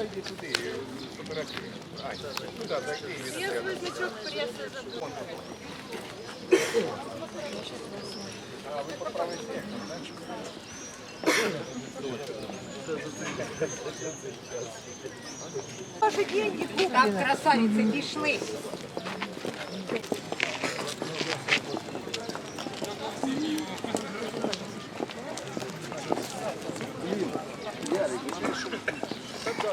зайди туди, фотографії. Ань, туди зайди і Я значок преси забула. А ви по правий снег, значить. Ваши деньги Так, красавицы,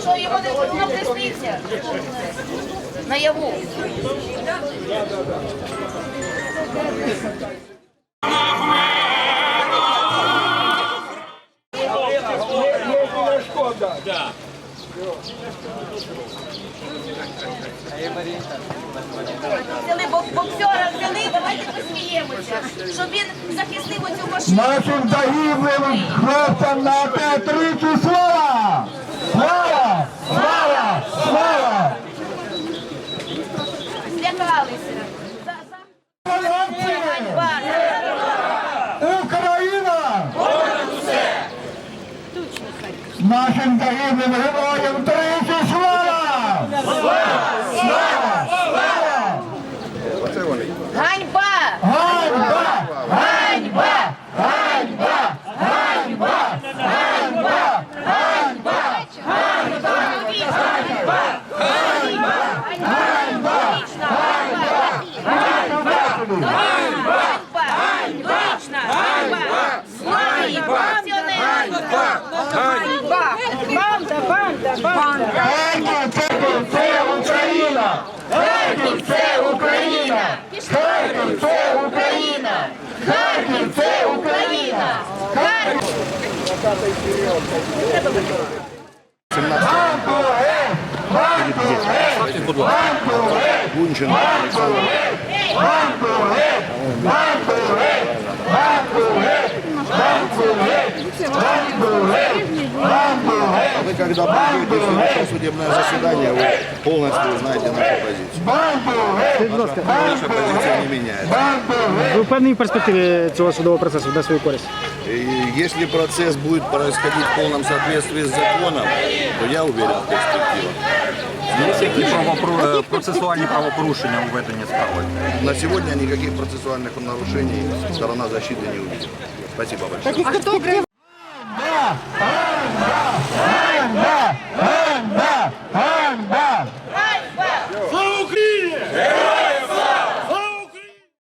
Що його не воно присниться наяву. Взяли боксера, взяли, давайте посміємося, щоб він захистив оцю машину. Нашим загиблим хлопцям на Т-30 слава! Слава! Слава! Слава! Злякалися. За- за- Хлопці! Ганьба! Україна! Нашим загиблим героям тричі слава! Слава! Слава! Оце Харків це Україна! Харків це Україна! Харків це Україна! Харків це Україна! Гантуре! Гантуре! Гантуре! Гантуре! Вы когда придете на судебное заседание, вы полностью узнаете нашу позицию. Гантуре! Наша позиция не меняется. Гантуре! Ви впевнені в перспективі цього судового процесу на свою користь? И если процесс будет происходить в полном соответствии с законом, то я уверен в перспективах. Які правопору- процесуальні правопорушення у веденні справи? На сегодня никаких процессуальных нарушений сторона защиты не увидела. Спасибо большое.